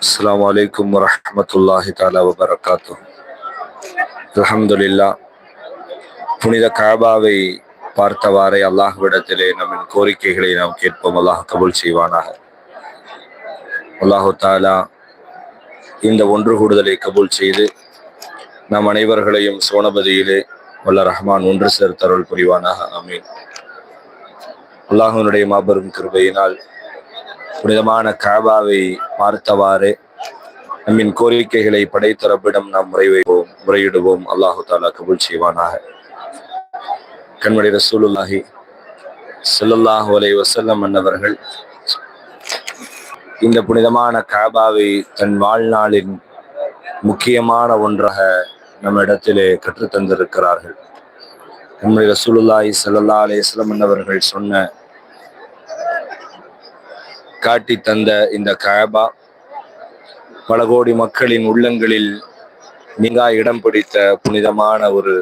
السلام عليكم ورحمة الله تعالى وبركاته الحمد لله புனித காபாவை பார்த்தவாறே அல்லாஹ்விடத்திலே நம்மின் கோரிக்கைகளை நாம் கேட்போம் அல்லாஹ் கபூல் செய்வானாக அல்லாஹு தாலா இந்த ஒன்று கூடுதலை கபூல் செய்து நம் அனைவர்களையும் சோனபதியிலே வல்ல ரஹ்மான் ஒன்று சேர்த்தருள் புரிவானாக அமீன் அல்லாஹனுடைய மாபெரும் கிருபையினால் புனிதமான காபாவை பார்த்தவாறு நம்மின் கோரிக்கைகளை படைத்த ரப்பிடம் நாம் முறைவைவோம் முறையிடுவோம். அல்லாஹு தாலா கபூல் செய்வானாக. கண்மணி ரசூலுல்லாஹி செல்லல்லாஹு அலை வசல்லம் அன்னவர்கள் இந்த புனிதமான காபாவை தன் வாழ்நாளின் முக்கியமான ஒன்றாக நம்ம இடத்திலே கற்றுத்தந்திருக்கிறார்கள். நம்முடைய ரசூலுல்லாஹி ஸல்லல்லாஹு அலைஹி வஸல்லம் சொன்ன காட்டி தந்த இந்த கபா பல கோடி மக்களின் உள்ளங்களில் நீங்கா இடம் பிடித்த புனிதமான ஒரு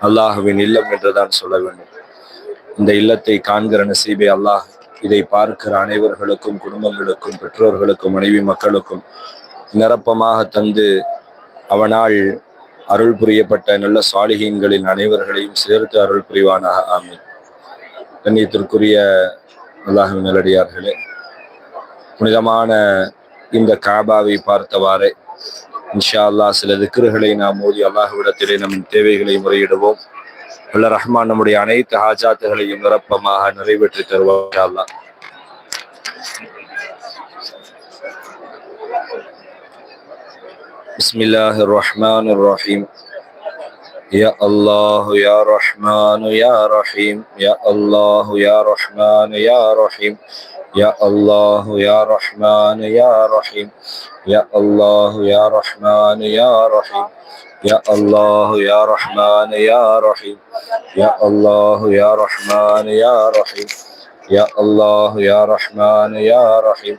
அல்லாஹுவின் இல்லம் என்றுதான் சொல்ல வேண்டும். இந்த இல்லத்தை காண்கிற நசீபை அல்லாஹ் இதை பார்க்கிற அனைவர்களுக்கும் குடும்பங்களுக்கும் பெற்றோர்களுக்கும் மனைவி மக்களுக்கும் நிரப்பமாக தந்து அவனால் அருள் புரியப்பட்ட நல்ல சாலிகீன்களின் அனைவர்களையும் சேர்த்து அருள் புரிவானாக ஆமீன். கண்ணியத்திற்குரிய அல்லாஹின் நல்லடியார்களே புனிதமான இந்த காபாவை பார்த்தவாறே இன்ஷா அல்லாஹ் சில திக்ருகளை நாம் மோதி அல்லாஹுவிடத்திலே நம் தேவைகளை முறையிடுவோம். அல்ல ரஹ்மான் நம்முடைய அனைத்து ஹாஜாத்துகளையும் நிரப்பமாக நிறைவேற்றி தருவோம் அல்லாஹ் بسم الله الرحمن الرحيم يا الله يا رحمن يا رحيم يا الله يا رحمن يا رحيم يا الله يا رحمن يا رحيم يا الله يا رحمن يا رحيم يا الله يا رحمن يا رحيم يا الله يا رحمن يا رحيم يا الله يا رحمن يا رحيم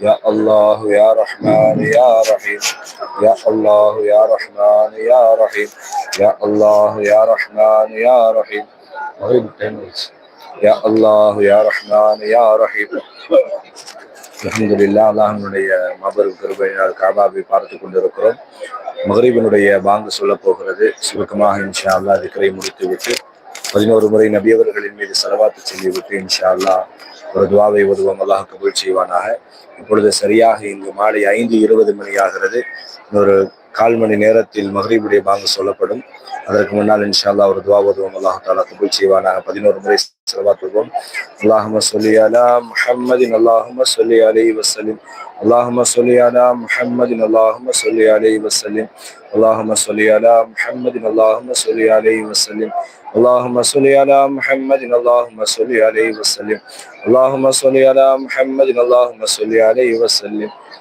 يا الله يا رحمن يا رحيم يا الله يا رحمن يا رحيم يا الله يا رحمن يا رحيم مغرب التنويس يا الله يا رحمن يا رحيم அலமதுல்லா அல்லாஹனுடைய மாபெரும் கருபையினால் காபாவை பார்த்து கொண்டிருக்கிறோம் மகரீபனுடைய பாங்கு சொல்ல போகிறது சுருக்கமாக இன்ஷா அல்லா திக்கரை முடித்து விட்டு பதினோரு முறை நபியவர்களின் மீது செலவாத்து செய்துவிட்டு இன்ஷா அல்லா ஒரு துவாவை உதவும் அல்லாஹ் கபூல் செய்வானாக. இப்பொழுது சரியாக இங்கு மாலை ஐந்து இருபது மணி ஆகிறது இன்னொரு கால் மணி நேரத்தில் மகரீபுடைய பாங்கு சொல்லப்படும் அதற்கு முன்னால் இன்ஷா அல்லா ஒரு துவா உதவும் அல்லாஹ் தாலா கபூல் செய்வானாக பதினோரு முறை செலவாத் உதவும் அல்லாஹும சொல்லி அலா முஹம்மதின் அல்லாஹும சொல்லி அலி வசலிம் اللهم صل على محمد اللهم صل عليه وسلم اللهم صل على محمد اللهم صل عليه وسلم اللهم صل على محمد اللهم صل عليه وسلم اللهم صل على محمد اللهم صل عليه وسلم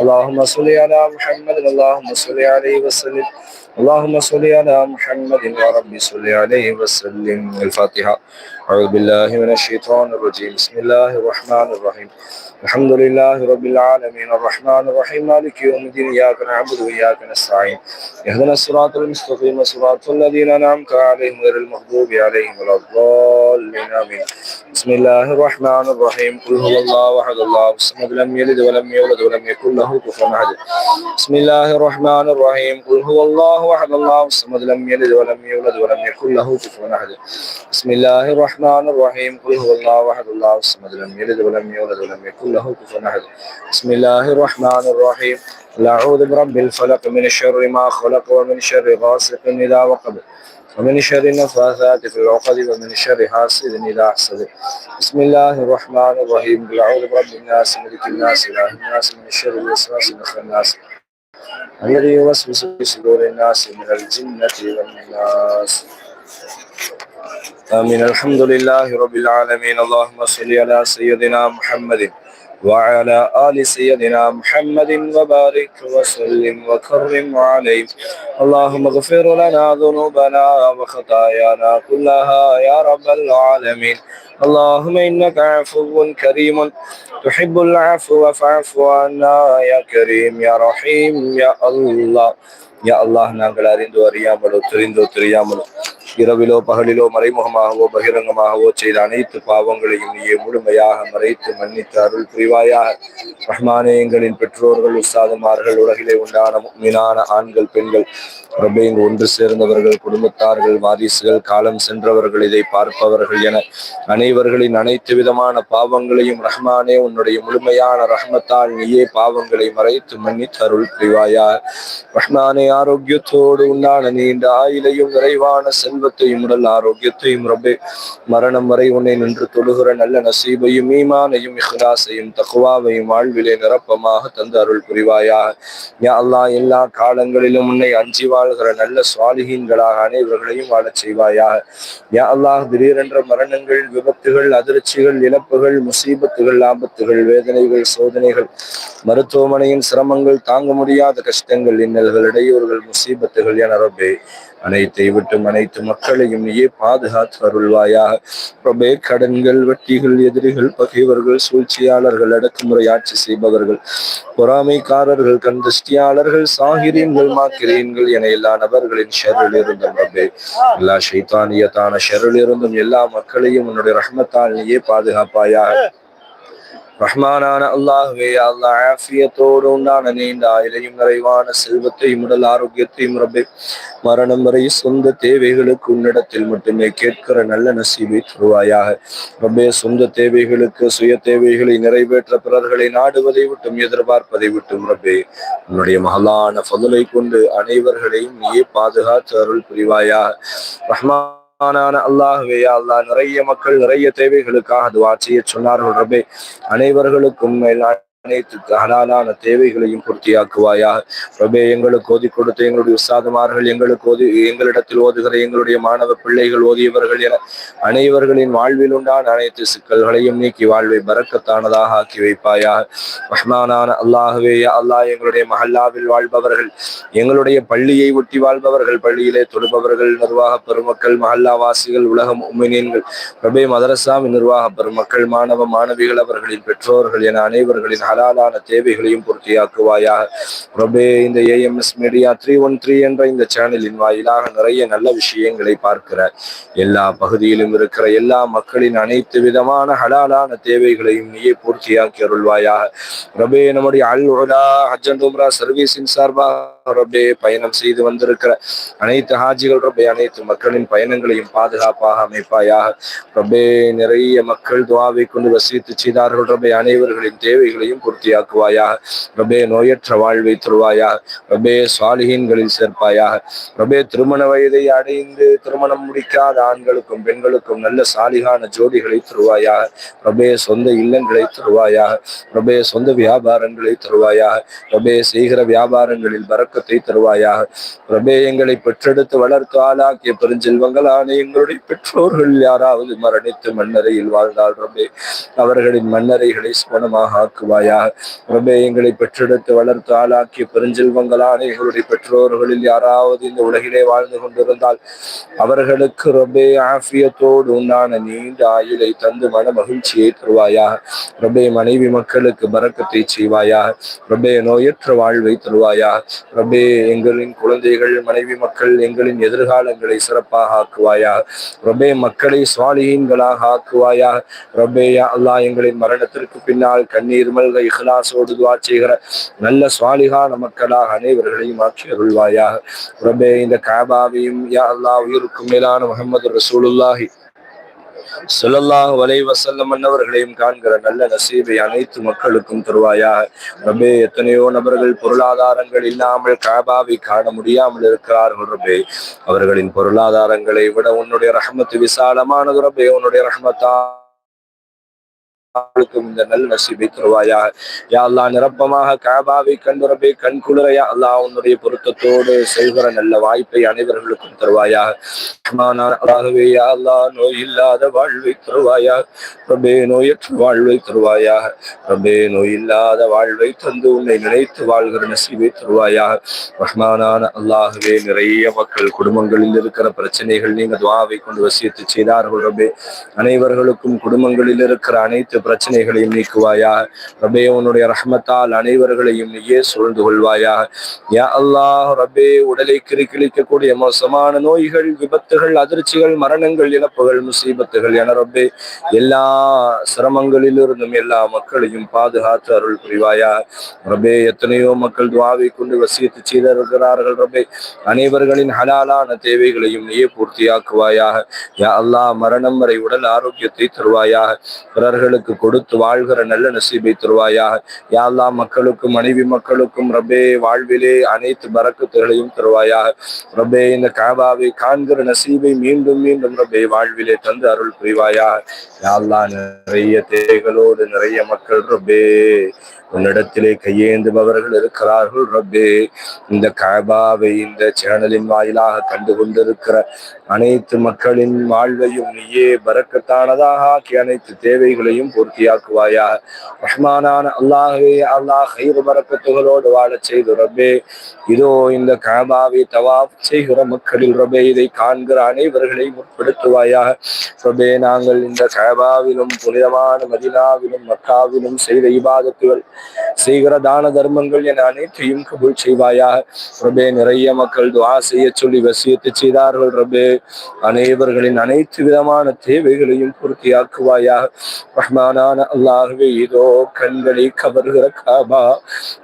اللهم صل على محمد اللهم صل عليه وسلم. اللهم صل على محمد يا رب صل عليه وسلم. الفاتحة. أعوذ بالله من الشيطان الرجيم. بسم الله الرحمن الرحيم. الحمد لله رب العالمين. الرحمن الرحيم. مالك يوم الدين. إياك نعبد وإياك نستعين. اهدنا الصراط المستقيم. صراط الذين أنعمت عليهم غير المغضوب عليهم ولا الضالين. آمين. بسم الله الرحمن الرحيم. قل هو الله أحد الله الصمد لم يلد ولم يولد ولم يكن له كفوا أحد بسم الله الرحمن الرحيم. قل هو الله أحد الله الصمد لم يلد ولم يولد ولم يكن له كفوا أحد بسم الله الرحمن الرحيم. قل هو الله أحد الله الصمد لم يلد ولم يولد ولم يكن له كفوا أحد بسم الله الرحمن الرحيم. قل أعوذ برب الفلق من شر ما خلق ومن شر غاسق إذا وقب. ومن شر النفاثات في العقد ومن شر حاسد إذا حسد. بسم الله الرحمن الرحيم. قل أعوذ برب الناس ملك الناس إله الناس من شر الوسواس الخناس الذي يوسوس في صدور الناس من الجنة والناس. آمين. الحمد لله رب العالمين. اللهم صل على سيدنا محمد. وعلى آل سيدنا محمد وبارك وسلم وكرم عليه اللهم اغفر لنا ذنوبنا وخطايانا كلها يا رب العالمين اللهم إنك عفو كريم تحب العفو فاعف عنا يا كريم يا رحيم يا الله يا الله நாங்கள் அறிந்து அறியாமலோ தெரிந்தோ தெரியாமலோ இரவிலோ பகலிலோ மறைமுகமாகவோ பகிரங்கமாகவோ செய்த அனைத்து பாவங்களையும் நீயே முழுமையாக மறைத்து மன்னித்து அருள் புரிவாயாக. ரஹ்மானே எங்களின் பெற்றோர்கள் உஸ்தாதுமார்கள் உலகிலே உண்டான மீனான ஆண்கள் பெண்கள் ரபே இங்கு ஒன்று சேர்ந்தவர்கள் குடும்பத்தார்கள் வாரிசுகள் காலம் சென்றவர்கள் இதை பார்ப்பவர்கள் என அனைவர்களின் அனைத்து விதமான பாவங்களையும் ரஹ்மானே உன்னுடைய முழுமையான ரஹ்மத்தால் நீயே பாவங்களை மறைத்து மன்னித்து அருள் புரிவாயா ரஹ்மானே ஆரோக்கியத்தோடு உண்டான நீண்ட ஆயிலையும் விரைவான செல்வ செல்வத்தையும் உடல் ஆரோக்கியத்தையும் ரபே மரணம் வரை உன்னை நின்று தொழுகிற நல்ல நசீபையும் ஈமானையும் இஹ்லாசையும் தகுவாவையும் வாழ்விலே நிரப்பமாக தந்து அருள் புரிவாயாக. யா அல்லாஹ் எல்லா காலங்களிலும் உன்னை அஞ்சி வாழ்கிற நல்ல சுவாலிகீன்களாக அனைவர்களையும் வாழச் செய்வாயாக. யா அல்லாஹ் திடீரென்ற மரணங்கள் விபத்துகள் அதிர்ச்சிகள் இழப்புகள் முசீபத்துகள் ஆபத்துகள் வேதனைகள் சோதனைகள் மருத்துவமனையின் சிரமங்கள் தாங்க முடியாத கஷ்டங்கள் இன்னல்கள் இடையூறுகள் முசீபத்துகள் என ரப்பே. அனைத்தை விட்டும் அனைத்து மக்களையும் நீயே பாதுகாத்து அருள்வாயாக. பிரபே கடன்கள் வட்டிகள் எதிரிகள் பகைவர்கள் சூழ்ச்சியாளர்கள் அடக்குமுறை ஆட்சி செய்பவர்கள் பொறாமைக்காரர்கள் கண்திஷ்டியாளர்கள் சாகிரியங்கள் மாக்கிரீன்கள் என எல்லா நபர்களின் ஷெரில் இருந்தும் ரபே எல்லா ஷைத்தானியத்தான ஷெரில் இருந்தும் எல்லா மக்களையும் உன்னுடைய ரஹ்மத்தால் நீயே பாதுகாப்பாயாக. ரஹ்மானான அல்லாஹுவே அல்லாஹ் ஆஃபியத்தோடு உண்டான நீண்ட ஆயிலையும் நிறைவான செல்வத்தையும் உடல் ஆரோக்கியத்தையும் ரப்பே மரணம் வரை சொந்த தேவைகளுக்கு உன்னிடத்தில் மட்டுமே கேட்கிற நல்ல நசீபை தருவாயாக. ரப்பே சொந்த தேவைகளுக்கு சுய தேவைகளை நிறைவேற்ற பிறர்களை நாடுவதை விட்டும் எதிர்பார்ப்பதை விட்டும் ரப்பே உன்னுடைய மகளான பதிலை கொண்டு அனைவர்களையும் நீயே பாதுகாத்து அருள் புரிவாயாக. ரஹ்மான் ஆனான அல்லாஹுவே அல்லாஹ் நிறைய மக்கள் நிறைய தேவைகளுக்காக துவா செய்ய சொன்னார்கள் ரபே அனைவர்களுக்கும் மேலான அனைத்து ஹலாலான தேவைகளையும் பூர்த்தியாக்குவாயாக. ரபே எங்களுக்கு ஓதி கொடுத்த எங்களுடைய உஸ்தாதுமார்கள் எங்களுக்கு ஓதி எங்களிடத்தில் ஓதுகிற எங்களுடைய மாணவ பிள்ளைகள் ஓதியவர்கள் என அனைவர்களின் வாழ்வில் உண்டான அனைத்து சிக்கல்களையும் நீக்கி வாழ்வை பறக்கத்தானதாக ஆக்கி வைப்பாயாக. ரஹ்மானான அல்லாஹுவே அல்லாஹ் எங்களுடைய மஹல்லாவில் வாழ்பவர்கள் எங்களுடைய பள்ளியை ஒட்டி வாழ்பவர்கள் பள்ளியிலே தொழுபவர்கள் நிர்வாக பெருமக்கள் மஹல்லா வாசிகள் உலகம் உமினியன்கள் ரபே மதரசாமி நிர்வாக பெருமக்கள் மாணவ மாணவிகள் அவர்களின் பெற்றோர்கள் என அனைவர்களின் ஹலாலான தேவைகளையும் பூர்த்தியாக்குவாயாக. ரபே இந்த AMS media three one three என்ற இந்த சேனலின் வாயிலாக நிறைய நல்ல விஷயங்களை பார்க்கிற எல்லா பகுதியிலும் இருக்கிற எல்லா மக்களின் அனைத்து விதமான ஹலாலான தேவைகளையும் நீயே பூர்த்தியாக்கி அருள்வாயாக. ரபே நம்முடைய அல் உலா ஹஜ்ஜன் உம்ரா சர்வீஸின் சார்பாக ரபே பயணம் செய்து வந்திருக்கிற அனைத்து ஹாஜிகள் ரபே அனைத்து மக்களின் பயணங்களையும் பாதுகாப்பாக அமைப்பாயாக. ரபே நிறைய மக்கள் துவாவை கொண்டு வசித்து செய்தார்கள். ரபே அனைவர்களின் தேவைகளையும் பூர்த்தியாக்குவாயாக. ரபே நோயற்ற வாழ்வை தருவாயாக. ரபே சாலிஹீன்களில் சேர்ப்பாயாக. ரபே திருமண வயதை அடைந்து திருமணம் முடிக்காத ஆண்களுக்கும் பெண்களுக்கும் நல்ல சாலிகான ஜோடிகளை தருவாயாக. ரபே சொந்த இல்லங்களை தருவாயாக. ரபே சொந்த வியாபாரங்களை தருவாயாக. ரபே செய்கிற வியாபாரங்களில் பறக்கத்தை தருவாயாக. ரபே எங்களை பெற்றெடுத்து வளர்த்து ஆளாக்கிய பெருஞ்செல்வங்களான எங்களுடைய பெற்றோர்கள் யாராவது மரணித்து மண்ணறையில் வாழ்ந்தால் ரபே அவர்களின் மண்ணறைகளை சுவனமாக ஆக்குவாயாக ரபே எங்களை பெற்றெடுத்து வளர்த்து ஆளாக்கிய பெருஞ்செல்வங்களான எங்களுடைய பெற்றோர்களில் யாராவது இந்த உலகிலே வாழ்ந்து கொண்டிருந்தால் அவர்களுக்கு ரபே ஆஃபியத்தோடு உண்டான நீண்ட ஆயுளை தந்து மன மகிழ்ச்சியை தருவாயாக. ரபே மனைவி மக்களுக்கு பறக்கத்தை செய்வாயாக. ரபே நோயற்ற வாழ்வை தருவாயாக. ரபே எங்களின் குழந்தைகள் மனைவி மக்கள் எங்களின் எதிர்காலங்களை சிறப்பாக ஆக்குவாயாக. ரபே மக்களை சுவாலிகளாக ஆக்குவாயாக. ரபே அல்லா அல்லாஹ் எங்களின் மரணத்திற்கு பின்னால் கண்ணீர் மல்க இஹ்லாசோடு துவா செய்கிற நல்ல சுவாலிகான மக்களாக அனைவர்களையும் ஆட்சி அருள்வாயாக. ரபே இந்த காபாவையும் யா அல்லா உயிருக்கும் மேலான முகமது ரசூலுல்லாஹி ஸல்லல்லாஹு வலை வசல்லம் அன்னவர்களையும் காண்கிற நல்ல நசீபை அனைத்து மக்களுக்கும் தருவாயாக. ரபே எத்தனையோ நபர்கள் பொருளாதாரங்கள் இல்லாமல் காபாவை காண முடியாமல் இருக்கிறார்கள் ரபே அவர்களின் பொருளாதாரங்களை விட உன்னுடைய ரஹமத்து விசாலமானது ரபே உன்னுடைய ரஹமத்தா அவளுக்கும் இந்த நல் நசீபை தருவாயாக. யா அல்லாஹ் நிரப்பமாக காபாவை கண்டு ரபே கண் குளிரையா அல்லாஹ் உன்னுடைய பொருத்தத்தோடு செய்கிற நல்ல வாய்ப்பை அனைவர்களுக்கும் தருவாயாக. ரஹ்மானான யா அல்லா நோய் இல்லாத வாழ்வை தருவாயா ரபே நோயற்ற வாழ்வை தருவாயாக. ரபே நோய் இல்லாத வாழ்வை தந்து உன்னை நினைத்து வாழ்கிற நசீபை தருவாயாக. ரஹ்மானான அல்லாகவே நிறைய மக்கள் குடும்பங்களில் இருக்கிற பிரச்சனைகள் நீங்க துவாவை கொண்டு வசியத்து செய்தார்கள் ரபே அனைவர்களுக்கும் குடும்பங்களில் இருக்கிற அனைத்து பிரச்சனைகளையும் நீக்குவாயாக. ரபே உன்னுடைய ரஹமத்தால் அனைவர்களையும் நீயே சூழ்ந்து கொள்வாயாக. யா அல்லாஹ் ரபே உடலை கிரிக்கிழிக்கக்கூடிய மோசமான நோய்கள் விபத்துகள் அதிர்ச்சிகள் மரணங்கள் இழப்புகள் முசீபத்துகள் என ரப்பே எல்லா சிரமங்களிலிருந்தும் எல்லா மக்களையும் பாதுகாத்து அருள் புரிவாயாக. ரபே எத்தனையோ மக்கள் துவாவை கொண்டு வசியத்து செய்திருக்கிறார்கள் ரபே அனைவர்களின் ஹலாலான தேவைகளையும் நீயே பூர்த்தியாக்குவாயாக. யா அல்லாஹ் மரணம் வரை உடல் ஆரோக்கியத்தை தருவாயாக. பிறர்களுக்கு கொடுத்து வாழ்கிற நல்ல நசீபை தருவாயாக. யாழ்லா மக்களுக்கும் மனைவி மக்களுக்கும் ரபே வாழ்விலே அனைத்து பறக்கத்துகளையும் தருவாயாக. ரபே இந்த காபாவை காண்கிற நசீபை மீண்டும் மீண்டும் ரபே வாழ்விலே தந்து அருள் புரிவாயாக. யாழ்லா நிறைய தேகளோடு நிறைய மக்கள் ரபே உன்னிடத்திலே கையேந்துபவர்கள் இருக்கிறார்கள் ரப்பே. இந்த கபாவை இந்த சேனலின் வாயிலாக கண்டு கொண்டிருக்கிற அனைத்து மக்களின் வாழ்வையும் நீயே பறக்கத்தானதாக ஆக்கி அனைத்து தேவைகளையும் பூர்த்தியாக்குவாயாக. ரஹ்மானான அல்லாஹே அல்லாஹ் கயிறு பறக்கத்துகளோடு வாழச் செய்து ரப்பே. இதோ இந்த கபாவை தவாப் செய்கிற மக்களில் ரபே இதை காண்கிற அனைவர்களையும் முற்படுத்துவாயாக ரபே நாங்கள் இந்த கபாவிலும் புனிதமான மதினாவிலும் மக்காவிலும் செய்த இபாதத்துகள் செய்கிற தான தர்மங்கள் என அனைத்தையும் கபூல் செய்வாயாக. ரபே நிறைய மக்கள் துவா செய்ய சொல்லி வசியத்தை செய்தார்கள் ரபே. அனைவர்களின் அனைத்து விதமான தேவைகளையும் பூர்த்தியாக்குவாயாக. ரஹ்மானான அல்லாகவே இதோ கண்களை கவர்கிற காபா.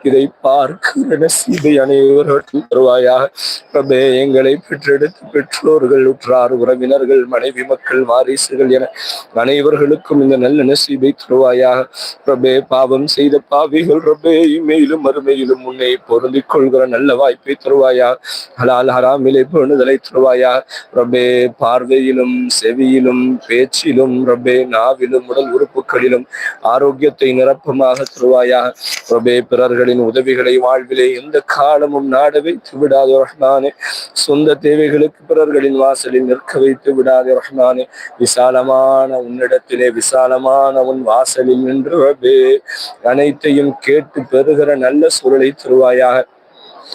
இதை பார்க்கிற நசீதை அனைவருக்கும் தருவாயாக. ரபே எங்களை பெற்றெடுத்து பெற்றோர்கள் உற்றார் உறவினர்கள் மனைவி மக்கள் வாரிசுகள் என அனைவர்களுக்கும் இந்த நல்ல நசீபை தருவாயாக. ரபே பாவம் செய்த பா பாவிகள் ரபே இமையிலும் மறுமையிலும் உன்னை பொருந்திக் கொள்கிற நல்ல வாய்ப்பை தருவாயா? ஹலால் ஹராமிலே பொருந்துதலை தருவாயா? ரபே பார்வையிலும் செவியிலும் பேச்சிலும் ரபே நாவிலும் உடல் உறுப்புகளிலும் ஆரோக்கியத்தை நிரப்பமாக தருவாயா? ரபே பிறர்களின் உதவிகளை வாழ்விலே எந்த காலமும் நாட வைத்து விடாது ரஹ்மானே. சொந்த தேவைகளுக்கு பிறர்களின் வாசலில் நிற்க வைத்து விடாது ரஹ்மானே. விசாலமான உன்னிடத்திலே விசாலமான உன் வாசலில் நின்று ரபே அனைத்து அனைத்தையும் கேட்டு பெறுகிற நல்ல சூழலை தருவாயாக.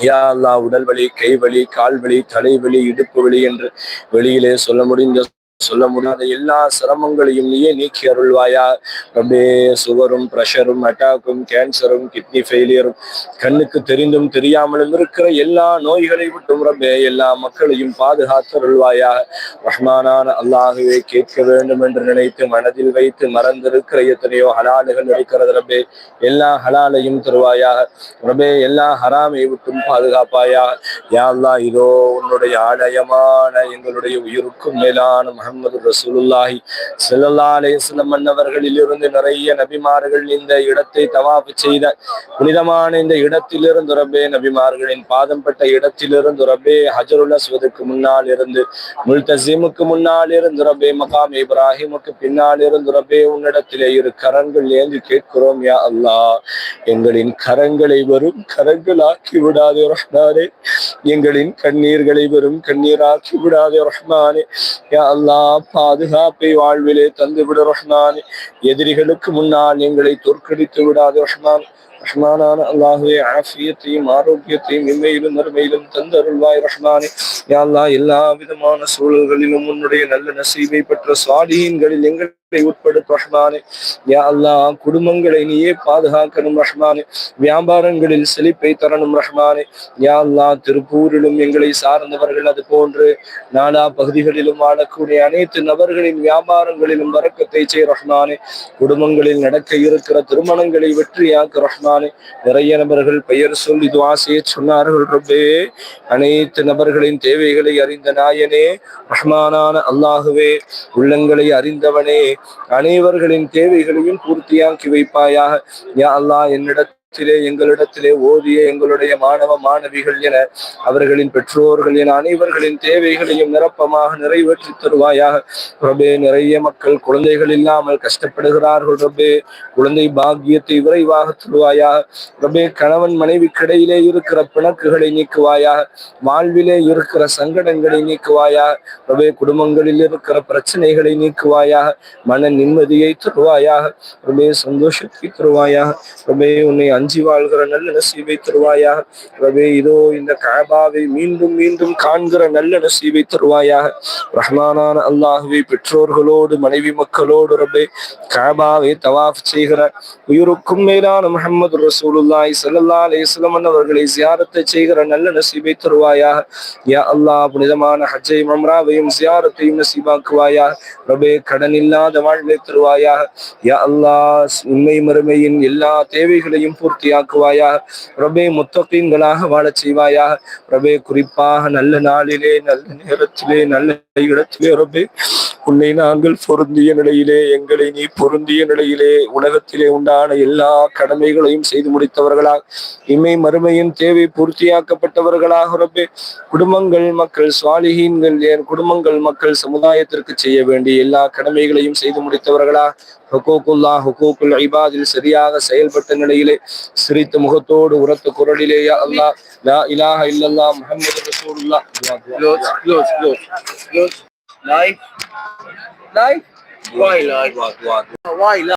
யா அல்லா உடல் வலி கை வலி கால் வலி தலைவலி இடுப்பு வலி என்று வெளியிலே சொல்ல முடிந்த சொல்ல முடியாத எல்லா சிரமங்களையும் நீயே நீக்கி அருள்வாயா? ரபே சுகரும் ப்ரெஷரும் அட்டாக்கும் கேன்சரும் கிட்னி ஃபெயிலியரும் கண்ணுக்கு தெரிந்தும் தெரியாமலும் இருக்கிற எல்லா நோய்களை விட்டும் ரப்பே எல்லா மக்களையும் பாதுகாத்து அருள்வாயா? ரஹ்மானான அல்லாகவே கேட்க வேண்டும் என்று நினைத்து மனதில் வைத்து மறந்திருக்கிற எத்தனையோ ஹலாலுகள் இருக்கிறது ரப்பே. எல்லா ஹலாலையும் தருவாயாக ரபே எல்லா ஹராமை விட்டும் பாதுகாப்பாயா? யாழ்லா இதோ உன்னுடைய ஆலயமான எங்களுடைய உயிருக்கும் மேலான முகமது ரசூலுல்லாஹி செல்லல்லா அலைஹி வஸல்லம் நிறைய நபிமார்கள் இந்த இடத்தை தவாப்பு செய்த புனிதமான இந்த இடத்திலிருந்து ரப்பே நபிமார்களின் பாதம் பட்ட இடத்திலிருந்து ரப்பே ஹஜருல் அஸ்வதுக்கு முன்னால் இருந்து முல்தசீமுக்கு முன்னால் இருந்து ரப்பே மகாம் இப்ராஹிமுக்கு பின்னால் இருந்து ரப்பே உன்னிடத்திலே இரு கரங்கள் ஏந்தி கேட்கிறோம் யா அல்லா எங்களின் கரங்களை வெறும் கரங்களாக்கி விடாதே ரஹ்மானே. எங்களின் கண்ணீர்களை வெறும் கண்ணீராக்கி விடாதே ரஹ்மானே. யா அல்லா பாதுகாப்பை வாழ்விலே தந்து விடு ரஹ்மானே. எதிரிகளுக்கு முன்னால் எங்களை தோற்கடித்து விடாதே ரஹ்மான். ரஹ்மானான அல்லாஹுவே ஆஃபியத்தையும் ஆரோக்கியத்தையும் இம்மையிலும் மறுமையிலும் தந்தருள்வாய் ரஹ்மானே. யா அல்லாஹ் எல்லா விதமான சூழல்களிலும் உன்னுடைய நல்ல நசீபை பெற்ற சுவாலியன்களில் எங்கள் உட்படுத்த ரஹ்மானே யா அல்லா குடும்பங்களை நீயே பாதுகாக்கணும் ரஹ்மானே வியாபாரங்களில் செழிப்பை தரணும் ரஹ்மானே யா அல்லா திருப்பூரிலும் எங்களை சார்ந்தவர்கள் அது போன்று நாலா பகுதிகளிலும் வாழக்கூடிய அனைத்து நபர்களின் வியாபாரங்களிலும் வரக்கத்தை செய் ரஹ்மானே குடும்பங்களில் நடக்க இருக்கிற திருமணங்களை வெற்றியாக்க ரஹ்மானே நிறைய நபர்கள் பெயர் சொல்லி துவாசையை சொன்னார்கள் ரப்பே அனைத்து நபர்களின் தேவைகளை அறிந்த நாயனே ரஹ்மானான அல்லாஹுவே உள்ளங்களை அறிந்தவனே அனைவர்களின் தேவைகளையும் பூர்த்தியாக்கி வைப்பாயாக. யா அல்லாஹ் என்னிடத்தில் எங்களிடத்திலே ஓதிய எங்களுடைய மாணவ மாணவிகள் என அவர்களின் பெற்றோர்கள் என அனைவர்களின் தேவைகளையும் நிரப்பமாக நிறைவேற்றி தருவாயாக. ரபே நிறைய மக்கள் குழந்தைகள் இல்லாமல் கஷ்டப்படுகிறார்கள் ரபே குழந்தை பாக்கியத்தை விரைவாக தருவாயாக. ரபே கணவன் மனைவிக்கிடையிலே இருக்கிற பிணக்குகளை நீக்குவாயாக. வாழ்விலே இருக்கிற சங்கடங்களை நீக்குவாயாக. ரபே குடும்பங்களில் இருக்கிற பிரச்சனைகளை நீக்குவாயாக. மன நிம்மதியை தருவாயாக. ரபே சந்தோஷத்தை தருவாயாக. ரபே உன்னை அஞ்சி வாழ்கிற நல்ல நசீவை தருவாயாக. ரபே இதோ இந்த காபாவை மீண்டும் மீண்டும் காண்கிற நல்ல நசீவை தருவாயாக. ரஹ்மானான அல்லாஹுவை பெற்றோர்களோடு மனைவி மக்களோடு ரபே காபாவை தவாஃப் செய்கிற உயிருக்கும் மேலான முகமது ரசூலுல்லாய் ஸல்லல்லாஹு அலைஹி அவர்களை சியாரத்தை செய்கிற நல்ல நசீபை தருவாயாக. யா அல்லாஹ் புனிதமான ஹஜ்ஜை மம்ராவையும் சியாரத்தையும் நசீபாக்குவாயாக. ரபே கடன் இல்லாத வாழ்வை தருவாயாக. யா அல்லாஹ் உண்மை மறுமையின் எல்லா தேவைகளையும் பூர்த்தியாக்குவாயாக. ரபே முத்தகீன்களாக வாழச் செய்வாயாக. ரபே குறிப்பாக நல்ல நாளிலே நல்ல நேரத்திலே நல்ல இடத்திலே ரபே உன்னை நாங்கள் பொருந்திய நிலையிலே எங்களை நீ பொருந்திய நிலையிலே உலகத்திலே உண்டான எல்லா கடமைகளையும் செய்து முடித்தவர்களாக இமை மறுமையின் தேவை பூர்த்தியாக்கப்பட்டவர்களாக ரப்பே குடும்பங்கள் மக்கள் சுவாலிகீன்கள் என் குடும்பங்கள் மக்கள் சமுதாயத்திற்கு செய்ய வேண்டிய எல்லா கடமைகளையும் செய்து முடித்தவர்களாக ஹுகூக்குல்லா ஹுகூக்குல் ஐபாதில் சரியாக செயல்பட்ட நிலையிலே സ്ത്രീത്ത് മുഖത്തോട് ഉറത്ത് കുരളിലെ അള്ളാഹ് ലാ ഇലാഹ ഇല്ലല്ലാ മുഹമ്മദ് റസൂലുള്ള. Close close close close